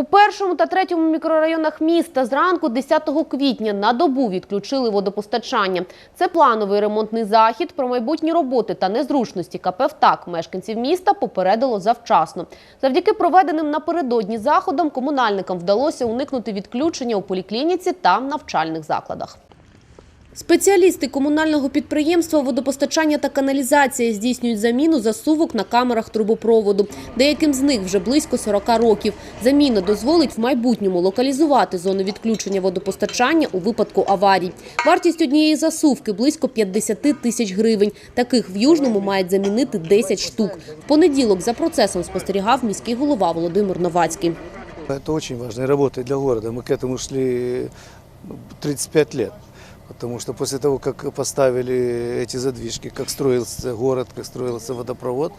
У першому та третьому мікрорайонах міста зранку 10 квітня на добу відключили водопостачання. Це плановий ремонтний захід. Про майбутні роботи та незручності КП «ВТАК» мешканців міста попередило завчасно. Завдяки проведеним напередодні заходам комунальникам вдалося уникнути відключення у поліклініці та навчальних закладах. Спеціалісти комунального підприємства водопостачання та каналізація здійснюють заміну засувок на камерах трубопроводу. Деяким з них вже близько 40 років. Заміна дозволить в майбутньому локалізувати зону відключення водопостачання у випадку аварій. Вартість однієї засувки близько 50 тисяч гривень. Таких в Южному мають замінити 10 штук. В понеділок за процесом спостерігав міський голова Володимир Новацький. Это очень важная работа для города. Мы к этому шли ну, 35 лет. Потому что после того, как поставили эти задвижки, как строился город, как строился водопровод,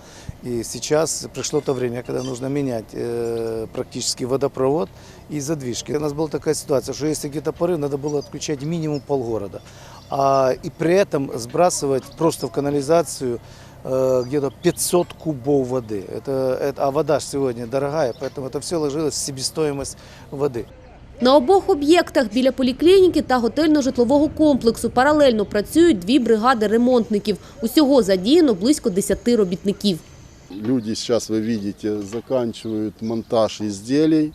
и сейчас пришло то время, когда нужно менять э, практически водопровод и задвижки. У нас была такая ситуация, что если где-то порыв, надо было отключать минимум полгорода. А, и при этом сбрасывать просто в канализацию э, где-то 500 кубов воды. Это, это, а вода ж сегодня дорогая, поэтому это все ложилось в себестоимость воды. На обох об'єктах біля поліклініки та готельно-житлового комплексу паралельно працюють дві бригади ремонтників. Усього задіяно близько 10 робітників. Люди сейчас, вы видите, заканчивают монтаж изделий,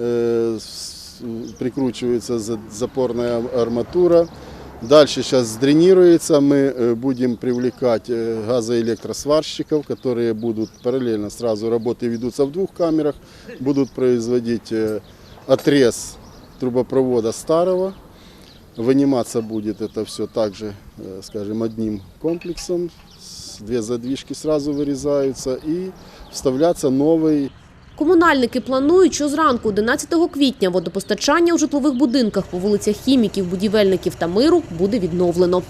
э, с- прикручивается за- запорная арматура. Дальше сейчас сдренируется, мы э, будем привлекать э, газоэлектросварщиков, которые будут параллельно, сразу работы ведутся в двух камерах, будут производить э, отрез трубопровода старого. Выниматься будет это все также, э, скажем, одним комплексом. С- Две задвижки сразу вырезаются и вставляться новый Комунальники планують, що зранку 11 квітня водопостачання у житлових будинках по вулицях Хіміків, Будівельників та Миру буде відновлено.